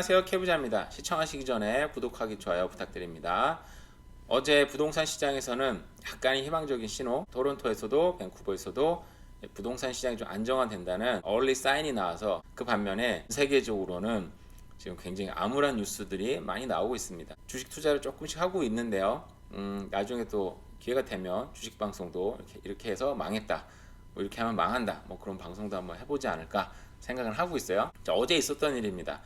안녕하세요 캐부자입니다. 시청하시기 전에 구독하기 좋아요 부탁드립니다. 어제 부동산 시장에서는 약간의 희망적인 신호, 토론토에서도 밴쿠버에서도 부동산 시장이 좀 안정화된다는 얼리 사인이 나와서 그 반면에 세계적으로는 지금 굉장히 암울한 뉴스들이 많이 나오고 있습니다. 주식 투자를 조금씩 하고 있는데요. 음, 나중에 또 기회가 되면 주식 방송도 이렇게, 이렇게 해서 망했다. 뭐 이렇게 하면 망한다. 뭐 그런 방송도 한번 해보지 않을까 생각을 하고 있어요. 자, 어제 있었던 일입니다.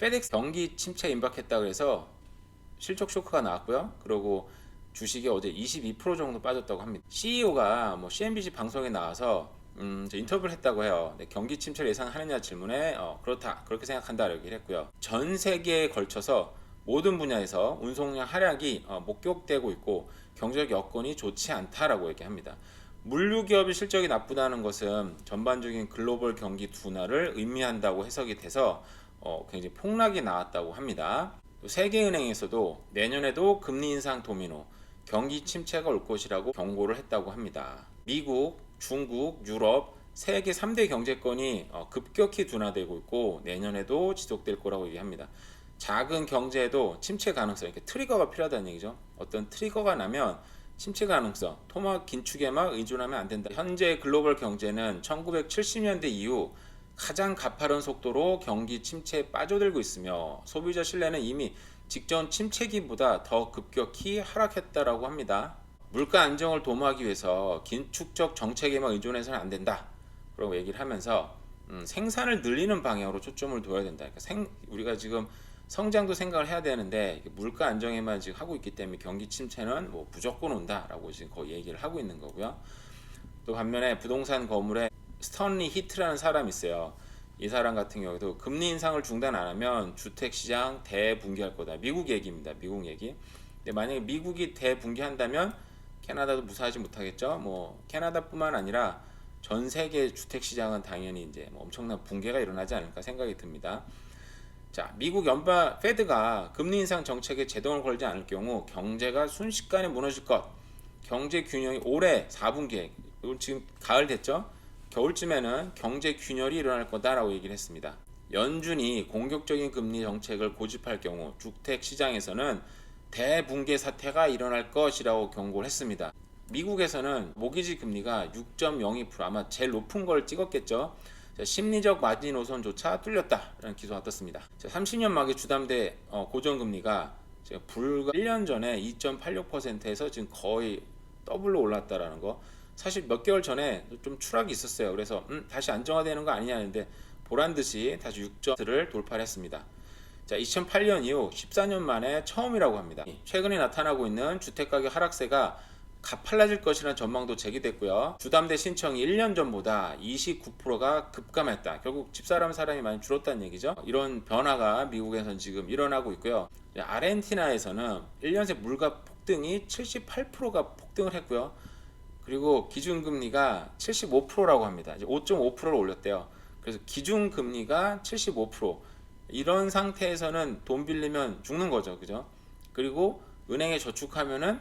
페덱스 경기 침체 임박했다 그래서 실적 쇼크가 나왔고요. 그리고 주식이 어제 22% 정도 빠졌다고 합니다. CEO가 뭐 CNBC 방송에 나와서 음, 저 인터뷰를 했다고 해요. 네, 경기 침체를 예상하느냐 질문에 어, 그렇다 그렇게 생각한다 얘기를 했고요. 전 세계에 걸쳐서 모든 분야에서 운송량 하락이 어, 목격되고 있고 경제적 여건이 좋지 않다라고 얘기합니다. 물류 기업의 실적이 나쁘다는 것은 전반적인 글로벌 경기 둔화를 의미한다고 해석이 돼서 어, 굉장히 폭락이 나왔다고 합니다. 또 세계은행에서도 내년에도 금리 인상 도미노, 경기 침체가 올 것이라고 경고를 했다고 합니다. 미국, 중국, 유럽 세계 3대 경제권이 어, 급격히 둔화되고 있고 내년에도 지속될 거라고 얘기합니다. 작은 경제에도 침체 가능성, 이렇게 트리거가 필요하다는 얘기죠. 어떤 트리거가 나면 침체 가능성, 토막 긴축에만 의존하면 안 된다. 현재 글로벌 경제는 1970년대 이후 가장 가파른 속도로 경기 침체에 빠져들고 있으며 소비자 신뢰는 이미 직전 침체기보다 더 급격히 하락했다라고 합니다. 물가 안정을 도모하기 위해서 긴축적 정책에만 의존해서는 안 된다. 라고 얘기를 하면서 음, 생산을 늘리는 방향으로 초점을 둬야 된다. 그러니까 생, 우리가 지금 성장도 생각을 해야 되는데 물가 안정에만 지금 하고 있기 때문에 경기 침체는 뭐 무조건 온다라고 지금 거의 얘기를 하고 있는 거고요. 또 반면에 부동산 거물에 스턴리 히트라는 사람이 있어요. 이 사람 같은 경우도 금리 인상을 중단 안 하면 주택 시장 대붕괴할 거다. 미국 얘기입니다. 미국 얘기. 근데 만약에 미국이 대붕괴한다면 캐나다도 무사하지 못하겠죠. 뭐 캐나다뿐만 아니라 전 세계 주택 시장은 당연히 이제 뭐 엄청난 붕괴가 일어나지 않을까 생각이 듭니다. 자, 미국 연방 페드가 금리 인상 정책에 제동을 걸지 않을 경우 경제가 순식간에 무너질 것. 경제 균형이 올해 4분기에 이건 지금 가을 됐죠? 겨울쯤에는 경제 균열이 일어날 거다라고 얘기를 했습니다. 연준이 공격적인 금리 정책을 고집할 경우 주택 시장에서는 대붕괴 사태가 일어날 것이라고 경고를 했습니다. 미국에서는 모기지 금리가 6.02% 아마 제일 높은 걸 찍었겠죠. 자, 심리적 마지노선조차 뚫렸다라는 기사가 떴습니다. 자, 30년 막의 주담대 어, 고정금리가 불과 1년 전에 2.86%에서 지금 거의 더블로 올랐다라는 거. 사실 몇 개월 전에 좀 추락이 있었어요. 그래서 음, 다시 안정화되는 거 아니냐는데 보란 듯이 다시 6점을 돌파를 했습니다. 자, 2008년 이후 14년 만에 처음이라고 합니다. 최근에 나타나고 있는 주택가격 하락세가 가팔라질 것이라는 전망도 제기됐고요. 주담대 신청이 1년 전보다 29%가 급감했다. 결국 집사람 사람이 많이 줄었다는 얘기죠. 이런 변화가 미국에선 지금 일어나고 있고요. 아르헨티나에서는 1년 새 물가 폭등이 78%가 폭등을 했고요. 그리고 기준금리가 75%라고 합니다. 이제 5.5%를 올렸대요. 그래서 기준금리가 75% 이런 상태에서는 돈 빌리면 죽는 거죠, 그죠? 그리고 은행에 저축하면은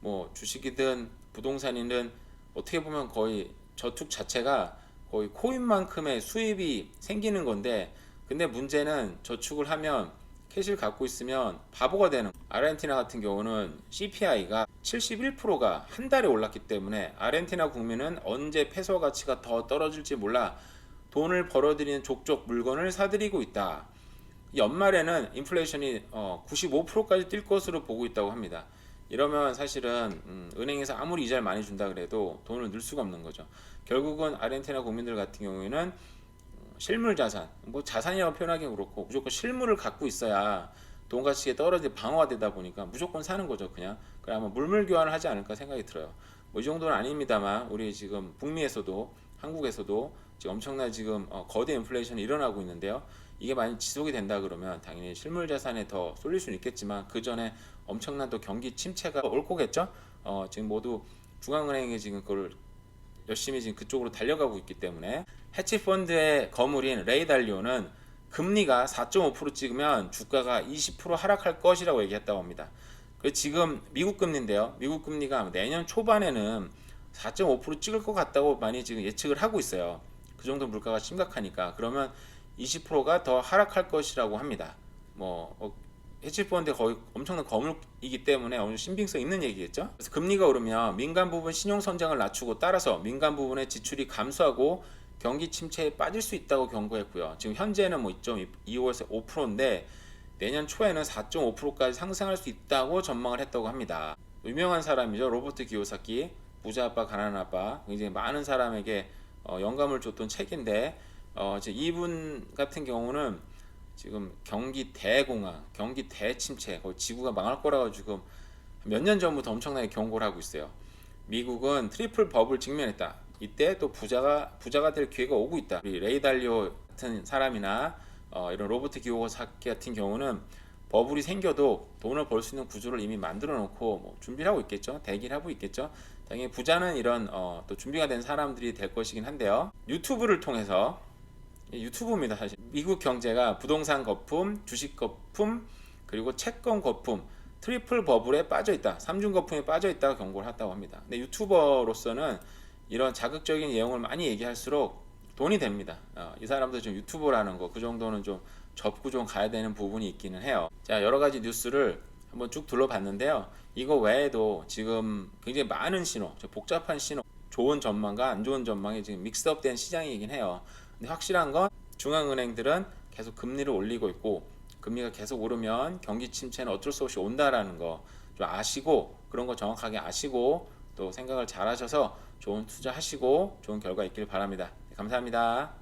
뭐 주식이든 부동산이든 어떻게 보면 거의 저축 자체가 거의 코인만큼의 수입이 생기는 건데 근데 문제는 저축을 하면 캐시를 갖고 있으면 바보가 되는 아르헨티나 같은 경우는 CPI가 71%가 한 달에 올랐기 때문에 아르헨티나 국민은 언제 페소 가치가 더 떨어질지 몰라 돈을 벌어들이는 족족 물건을 사들이고 있다. 연말에는 인플레이션이 95%까지 뛸 것으로 보고 있다고 합니다. 이러면 사실은 음, 은행에서 아무리 이자를 많이 준다 그래도 돈을 넣을 수가 없는 거죠. 결국은 아르헨티나 국민들 같은 경우에는 실물 자산, 뭐 자산이라고 표현하기 그렇고 무조건 실물을 갖고 있어야 돈 가치가 떨어지 방어가 되다 보니까 무조건 사는 거죠 그냥. 그래 아마 물물 교환을 하지 않을까 생각이 들어요. 뭐 이 정도는 아닙니다만 우리 지금 북미에서도 한국에서도 지금 엄청난 지금 어, 거대 인플레이션이 일어나고 있는데요. 이게 많이 지속이 된다 그러면 당연히 실물 자산에 더 쏠릴 수는 있겠지만 그 전에 엄청난 또 경기 침체가 올 거겠죠. 어, 지금 모두 중앙은행이 지금 그걸 열심히 지금 그쪽으로 달려가고 있기 때문에 해치 펀드의 거물인 레이달리오는 금리가 4.5% 찍으면 주가가 20% 하락할 것이라고 얘기했다고 합니다. 그 지금 미국 금리인데요. 미국 금리가 내년 초반에는 4.5% 찍을 것 같다고 많이 지금 예측을 하고 있어요. 그 정도 물가가 심각하니까 그러면 20%가 더 하락할 것이라고 합니다. 뭐 어, 해치펀드 거의 엄청난 거물이기 때문에 어느 신빙성 있는 얘기겠죠. 그래서 금리가 오르면 민간 부분 신용 선장을 낮추고 따라서 민간 부분의 지출이 감소하고 경기 침체에 빠질 수 있다고 경고했고요. 지금 현재는 뭐 2.25에서 5%인데 내년 초에는 4.5%까지 상승할 수 있다고 전망을 했다고 합니다. 유명한 사람이죠. 로버트 기요사키 부자 아빠 가난한 아빠 굉장히 많은 사람에게 어, 영감을 줬던 책인데 어, 이제 이분 같은 경우는 지금 경기 대공황, 경기 대침체, 거의 지구가 망할 거라고 지금 몇 년 전부터 엄청나게 경고를 하고 있어요. 미국은 트리플 버블 직면했다. 이때 또 부자가 부자가 될 기회가 오고 있다. 우리 레이 달리오 같은 사람이나 어, 이런 로버트 기요사키 같은 경우는 버블이 생겨도 돈을 벌 수 있는 구조를 이미 만들어 놓고 뭐 준비를 하고 있겠죠. 대기를 하고 있겠죠. 당연히 부자는 이런 어, 또 준비가 된 사람들이 될 것이긴 한데요. 유튜브를 통해서 이 유튜브입니다 사실 미국 경제가 부동산 거품, 주식 거품, 그리고 채권 거품, 트리플 버블에 빠져 있다, 삼중 거품에 빠져 있다고 경고를 했다고 합니다. 근데 유튜버로서는 이런 자극적인 내용을 많이 얘기할수록 돈이 됩니다. 어, 이 사람도 좀 유튜버라는 거 그 정도는 좀 접고 좀 가야 되는 부분이 있기는 해요. 자 여러 가지 뉴스를 한번 쭉 둘러봤는데요. 이거 외에도 지금 굉장히 많은 신호, 저 복잡한 신호, 좋은 전망과 안 좋은 전망이 지금 믹스업된 시장이긴 해요. 근데 확실한 건 중앙은행들은 계속 금리를 올리고 있고 금리가 계속 오르면 경기 침체는 어쩔 수 없이 온다라는 거 좀 아시고 그런 거 정확하게 아시고 또 생각을 잘 하셔서 좋은 투자하시고 좋은 결과 있길 바랍니다. 네, 감사합니다.